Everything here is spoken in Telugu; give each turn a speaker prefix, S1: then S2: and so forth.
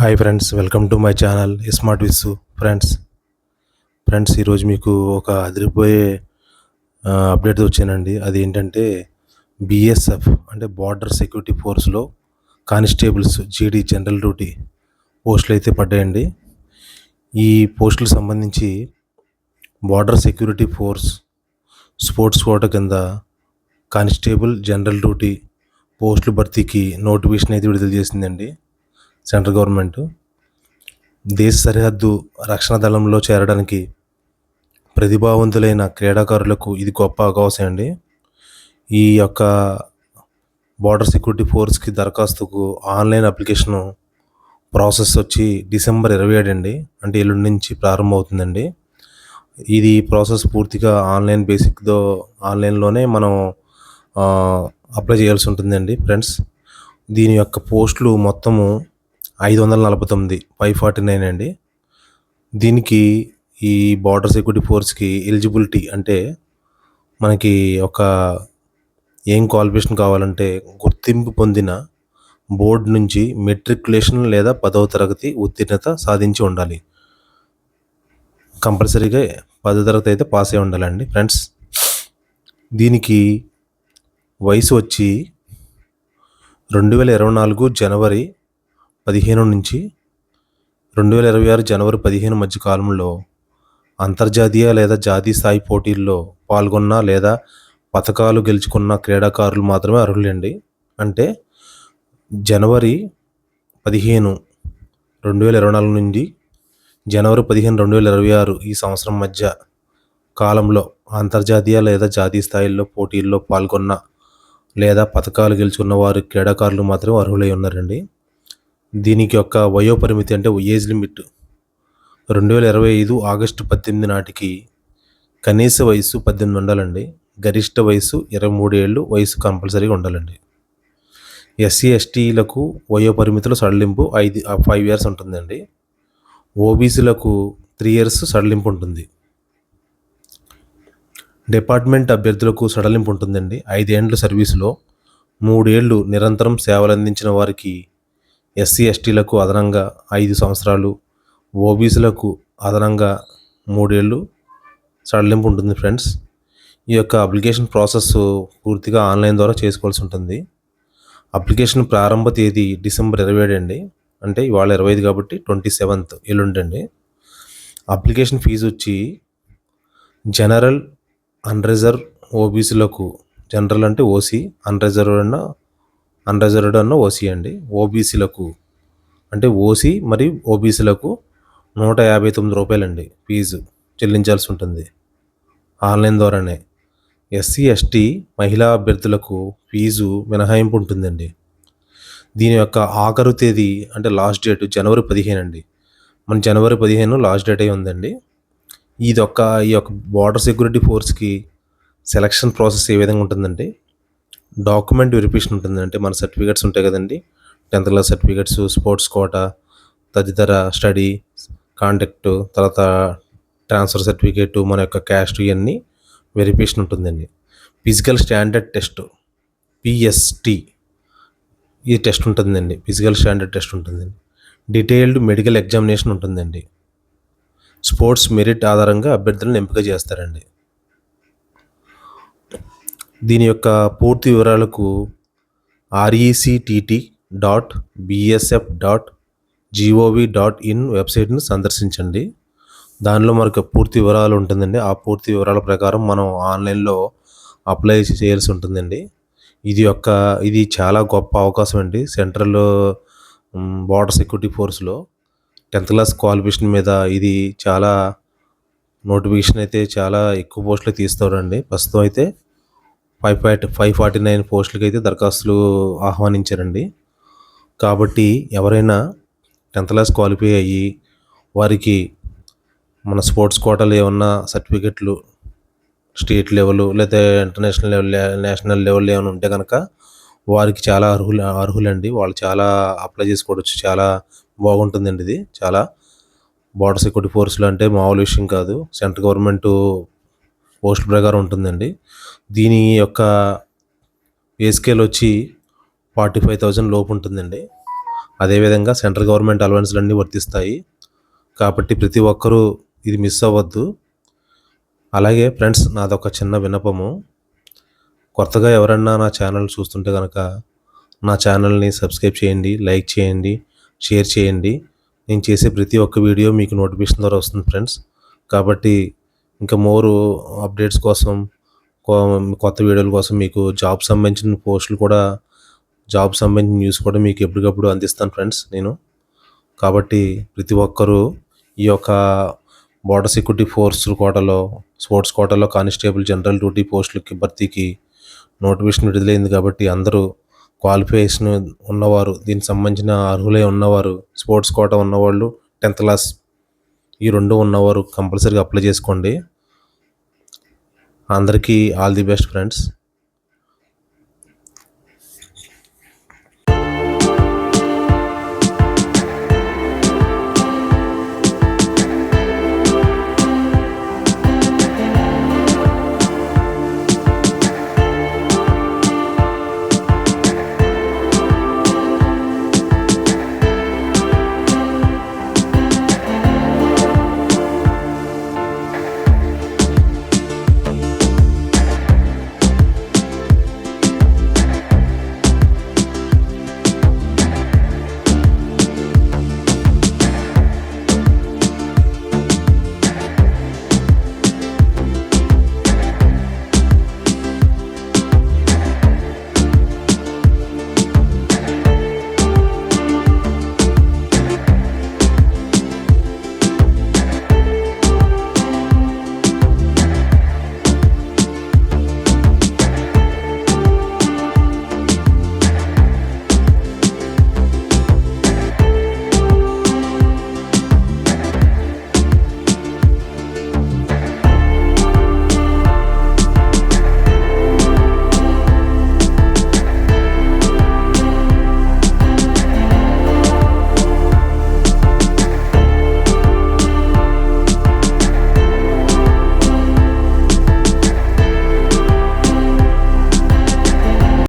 S1: Hi friends welcome to my channel smart విస్ ఫ్రెండ్స్ ఫ్రెండ్స్ ఈరోజు మీకు ఒక అదిరిపోయే అప్డేట్ వచ్చానండి. అది ఏంటంటే బిఎస్ఎఫ్ అంటే బార్డర్ సెక్యూరిటీ ఫోర్స్లో కానిస్టేబుల్స్ జీడీ జనరల్ డ్యూటీ పోస్టులు అయితే పడ్డాయండి. ఈ పోస్టులకు సంబంధించి border security force sports quota కింద కానిస్టేబుల్ జనరల్ డ్యూటీ పోస్టుల భర్తీకి నోటిఫికేషన్ అయితే విడుదల చేసిందండి. సెంట్రల్ గవర్నమెంట్ దేశ సరిహద్దు రక్షణ దళంలో చేరడానికి ప్రతిభావంతులైన క్రీడాకారులకు ఇది గొప్ప అవకాశం అండి. ఈ యొక్క బార్డర్ సెక్యూరిటీ ఫోర్స్కి దరఖాస్తుకు ఆన్లైన్ అప్లికేషను ప్రాసెస్ వచ్చి డిసెంబర్ ఇరవై ఏడు అండి. అంటే ఎల్లుండి నుంచి ప్రారంభమవుతుందండి. ఇది ప్రాసెస్ పూర్తిగా ఆన్లైన్ బేసిక్తో ఆన్లైన్లోనే మనం అప్లై చేయాల్సి ఉంటుందండి ఫ్రెండ్స్ దీని యొక్క పోస్టులు మొత్తము ఐదు వందల నలభై తొమ్మిది ఫైవ్ ఫార్టీ నైన్ అండి. దీనికి ఈ బార్డర్ సెక్యూరిటీ ఫోర్స్కి ఎలిజిబిలిటీ అంటే మనకి ఒక ఏం క్వాలిఫికేషన్ కావాలంటే గుర్తింపు పొందిన బోర్డు నుంచి మెట్రికులేషన్ లేదా పదవ తరగతి ఉత్తీర్ణత సాధించి ఉండాలి. కంపల్సరీగా పదో తరగతి అయితే పాస్ అయి ఉండాలండి ఫ్రెండ్స్. దీనికి వయసు వచ్చి రెండు వేల ఇరవై నాలుగు జనవరి పదిహేను నుంచి రెండు వేల ఇరవై ఆరు జనవరి పదిహేను మధ్య కాలంలో అంతర్జాతీయ లేదా జాతీయ స్థాయి పోటీల్లో పాల్గొన్న లేదా పథకాలు గెలుచుకున్న క్రీడాకారులు మాత్రమే అర్హులండి. అంటే జనవరి పదిహేను రెండు వేల ఇరవై నాలుగు నుండి జనవరి పదిహేను రెండు వేల ఇరవై ఆరు ఈ సంవత్సరం మధ్య కాలంలో అంతర్జాతీయ లేదా జాతీయ స్థాయిలో పోటీల్లో పాల్గొన్న లేదా పథకాలు గెలుచుకున్న వారు క్రీడాకారులు మాత్రమే అర్హులై ఉన్నారండి. దీనికి యొక్క వయో పరిమితి అంటే ఏజ్ లిమిట్. రెండు వేల ఇరవై ఐదు ఆగస్టు పద్దెనిమిది నాటికి కనీస వయసు పద్దెనిమిది ఉండాలండి గరిష్ట వయసు ఇరవై మూడు ఏళ్ళు వయసు కంపల్సరీగా ఉండాలండి. ఎస్సీ ఎస్టీలకు వయో పరిమితులు సడలింపు ఐదు ఫైవ్ ఇయర్స్ ఉంటుందండి. ఓబీసీలకు త్రీ ఇయర్స్ సడలింపు ఉంటుంది. డిపార్ట్మెంట్ అభ్యర్థులకు సడలింపు ఉంటుందండి. ఐదేండ్ల సర్వీసులో మూడేళ్ళు నిరంతరం సేవలందించిన వారికి ఎస్సీ ఎస్టీలకు అదనంగా ఐదు సంవత్సరాలు ఓబీసీలకు అదనంగా మూడేళ్ళు సడలింపు ఉంటుంది ఫ్రెండ్స్. ఈ యొక్క అప్లికేషన్ ప్రాసెస్ పూర్తిగా ఆన్లైన్ ద్వారా చేసుకోవాల్సి ఉంటుంది. అప్లికేషన్ ప్రారంభ తేదీ డిసెంబర్ ఇరవై ఏడు అండి. అంటే ఇవాళ ఇరవై ఐదు కాబట్టి ట్వంటీ సెవెంత్ ఎల్లుండండి. అండి అప్లికేషన్ ఫీజు వచ్చి జనరల్ అన్రిజర్వ్ ఓబీసీలకు జనరల్ అంటే ఓసీ అన్రిజర్వ్ అన్న అన్రిజర్వ్డ్ అన్న ఓసీ అండి. ఓబీసీలకు అంటే ఓసీ మరియు ఓబీసీలకు నూట యాభై తొమ్మిది రూపాయలండి ఫీజు చెల్లించాల్సి ఉంటుంది. ఆన్లైన్ ద్వారానే. ఎస్సీ ఎస్టీ మహిళా అభ్యర్థులకు ఫీజు మినహాయింపు ఉంటుందండి. దీని యొక్క ఆఖరు తేదీ అంటే లాస్ట్ డేట్ జనవరి పదిహేను అండి. మన జనవరి పదిహేను లాస్ట్ డేట్ అయి ఉందండి. ఇది ఒక ఈ యొక్క బార్డర్ సెక్యూరిటీ ఫోర్స్కి సెలక్షన్ ప్రాసెస్ ఏ విధంగా ఉంటుందంటే డాక్యుమెంట్ వెరిఫికేషన్ ఉంటుంది. అంటే మన సర్టిఫికేట్స్ ఉంటాయి కదండి. Tenth class certificates sports quota తదితర స్టడీ కాంటాక్ట్ తర్వాత ట్రాన్స్ఫర్ సర్టిఫికేట్ మన యొక్క క్యాస్ట్ ఇవన్నీ వెరిఫికేషన్ ఉంటుందండి. ఫిజికల్ స్టాండర్డ్ టెస్ట్ పిఎస్టి ఈ టెస్ట్ ఉంటుందండి. ఫిజికల్ స్టాండర్డ్ టెస్ట్ ఉంటుందండి. డీటెయిల్డ్ మెడికల్ ఎగ్జామినేషన్ ఉంటుందండి. స్పోర్ట్స్ మెరిట్ ఆధారంగా అభ్యర్థులను ఎంపిక చేస్తారండి. దీని యొక్క పూర్తి వివరాలకు RECTT dot BSF dot gov dot in వెబ్సైట్ను సందర్శించండి. దానిలో మనకు పూర్తి వివరాలు ఉంటుందండి. ఆ పూర్తి వివరాల ప్రకారం మనం ఆన్లైన్లో అప్లై చేయాల్సి ఉంటుందండి. ఇది యొక్క ఇది చాలా గొప్ప అవకాశం అండి. సెంట్రల్ బార్డర్ సెక్యూరిటీ ఫోర్స్లో టెన్త్ క్లాస్ క్వాలిఫికేషన్ మీద ఇది చాలా నోటిఫికేషన్ అయితే చాలా ఎక్కువ పోస్టులు తీస్తారండి. ప్రస్తుతం అయితే five forty five forty nine పోస్టులకి అయితే దరఖాస్తులు ఆహ్వానించారండి. కాబట్టి ఎవరైనా టెన్త్ క్లాస్ క్వాలిఫై అయ్యి వారికి మన స్పోర్ట్స్ కోటలు ఏమన్నా సర్టిఫికెట్లు స్టేట్ లెవెల్ లేదా ఇంటర్నేషనల్ లెవెల్ నేషనల్ లెవెల్ ఏమైనా ఉంటే కనుక వారికి చాలా అర్హులు అర్హులండి. వాళ్ళు చాలా అప్లై చేసుకోవచ్చు. చాలా బాగుంటుందండి ఇది. చాలా బార్డర్ సెక్యూరిటీ ఫోర్స్లు అంటే మామూలు విషయం కాదు. సెంట్రల్ గవర్నమెంట్ పోస్ట్ ప్రకారం ఉంటుందండి. దీని యొక్క పే స్కేల్ వచ్చి ఫార్టీ ఫైవ్ థౌజండ్ లోపు ఉంటుందండి. అదేవిధంగా సెంట్రల్ గవర్నమెంట్ అలవెన్స్లు అన్నీ వర్తిస్తాయి. కాబట్టి ప్రతి ఒక్కరూ ఇది మిస్ అవ్వద్దు. అలాగే ఫ్రెండ్స్ నాదొక చిన్న విన్నపము. కొత్తగా ఎవరన్నా నా ఛానల్ చూస్తుంటే కనుక నా ఛానల్ని సబ్స్క్రైబ్ చేయండి లైక్ చేయండి షేర్ చేయండి. నేను చేసే ప్రతి ఒక్క వీడియో మీకు నోటిఫికేషన్ ద్వారా వస్తుంది ఫ్రెండ్స్. కాబట్టి ఇంకా మోరు అప్డేట్స్ కోసం కొత్త వీడియోల కోసం మీకు జాబ్ సంబంధించిన పోస్టులు కూడా జాబ్ సంబంధించిన న్యూస్ కూడా మీకు ఎప్పటికప్పుడు అందిస్తాను ఫ్రెండ్స్ నేను. కాబట్టి ప్రతి ఒక్కరూ ఈ యొక్క బోర్డర్ సెక్యూరిటీ ఫోర్స్ కోటాలో స్పోర్ట్స్ కోటాలో కానిస్టేబుల్ జనరల్ డ్యూటీ పోస్టులకి భర్తీకి నోటిఫికేషన్ విడుదలైంది కాబట్టి అందరూ క్వాలిఫికేషన్ ఉన్నవారు దీనికి సంబంధించిన అర్హులై ఉన్నవారు స్పోర్ట్స్ కోట ఉన్నవాళ్ళు టెన్త్ క్లాస్ ఈ రెండు ఉన్నవారు కంపల్సరీగా అప్లై చేసుకోండి. అందరికీ ఆల్ ది బెస్ట్ ఫ్రెండ్స్.